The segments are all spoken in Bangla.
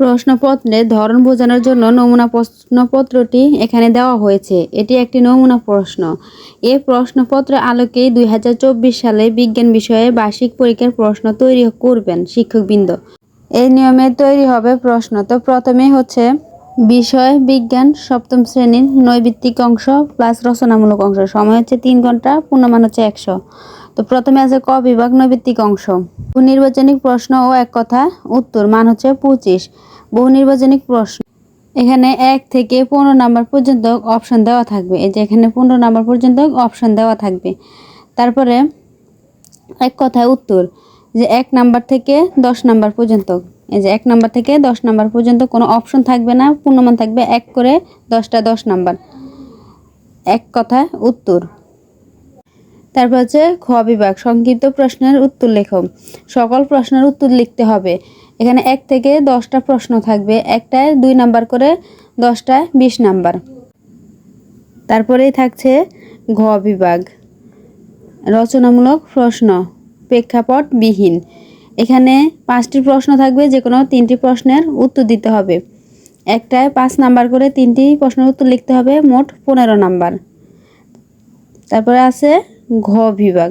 প্রশ্নপত্রের ধরন বোঝানোর জন্য নমুনা প্রশ্নপত্রটি এখানে দেওয়া হয়েছে। এটি একটি নমুনা প্রশ্ন। এ প্রশ্নপত্র আলোকেই দুই হাজার চব্বিশ সালে বিজ্ঞান বিষয়ে বার্ষিক পরীক্ষার প্রশ্ন তৈরি করবেন শিক্ষকবৃন্দ। এই নিয়মে তৈরি হবে প্রশ্ন। তো প্রথমেই হচ্ছে বিষয় বিজ্ঞান সপ্তম শ্রেণির নৈবিত্তিক অংশ প্লাস রচনামূলক অংশ। সময় হচ্ছে তিন ঘণ্টা, পূর্ণমান হচ্ছে একশো। তো প্রথমে আছে ক বিভাগ নৈবিত্তিক অংশ। বহু নির্বাচনিক প্রশ্ন ও এক কথা উত্তর, মান হচ্ছে পঁচিশ। বহু নির্বাচনিক প্রশ্ন। এখানে এক থেকে পনেরো নাম্বার পর্যন্ত অপশন দেওয়া থাকবে। এই যে এখানে পনেরো নাম্বার পর্যন্ত অপশন দেওয়া থাকবে। তারপরে এক কথায় উত্তর, যে এক নাম্বার থেকে দশ নাম্বার পর্যন্ত। এই যে এক নাম্বার থেকে দশ নাম্বার পর্যন্ত কোনো অপশন থাকবে না, পূর্ণমান থাকবে এক করে দশটা দশ নাম্বার। এক কথায় উত্তর। তারপর হচ্ছে খ বিভাগ, সংক্ষিপ্ত প্রশ্নের উত্তর লেখো। সকল প্রশ্নের উত্তর লিখতে হবে। এখানে এক থেকে দশটা প্রশ্ন থাকবে। একটায় দুই নাম্বার করে দশটায় বিশ নাম্বার। তারপরেই থাকছে ঘ বিভাগ। রচনামূলক প্রশ্ন প্রেক্ষাপট বিহীন এখানে পাঁচটি প্রশ্ন থাকবে যে কোনো তিনটি প্রশ্নের উত্তর দিতে হবে। একটায় পাঁচ নাম্বার করে তিনটি প্রশ্নের উত্তর লিখতে হবে, মোট পনেরো নাম্বার। তারপরে আছে ঘ বিভাগ।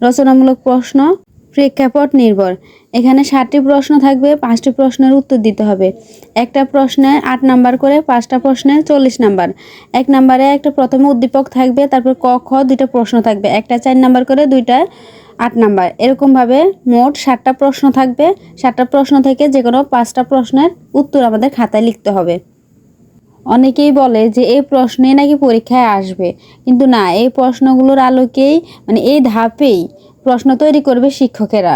রচনামূলক প্রশ্ন, প্রেক্ষাপট নির্ভর। এখানে ষাটটি প্রশ্ন থাকবে, পাঁচটি প্রশ্নের উত্তর দিতে হবে। একটা প্রশ্নে আট নাম্বার করে, পাঁচটা প্রশ্নে চল্লিশ নাম্বার। এক নাম্বারে একটা প্রথমে উদ্দীপক থাকবে, তারপর ক, খ দুইটা প্রশ্ন থাকবে। একটা চার নাম্বার করে, দুইটা আট নাম্বার। এরকমভাবে মোট ষাটটা প্রশ্ন থাকবে। ষাটটা প্রশ্ন থেকে যে কোনো পাঁচটা প্রশ্নের উত্তর আমাদের খাতায় লিখতে হবে। অনেকেই বলে যে এই প্রশ্নে নাকি পরীক্ষায় আসবে। কিন্তু না, এই প্রশ্নগুলোর আলোকেই মানে এই ধাপেই প্রশ্ন তৈরি করবে শিক্ষকেরা।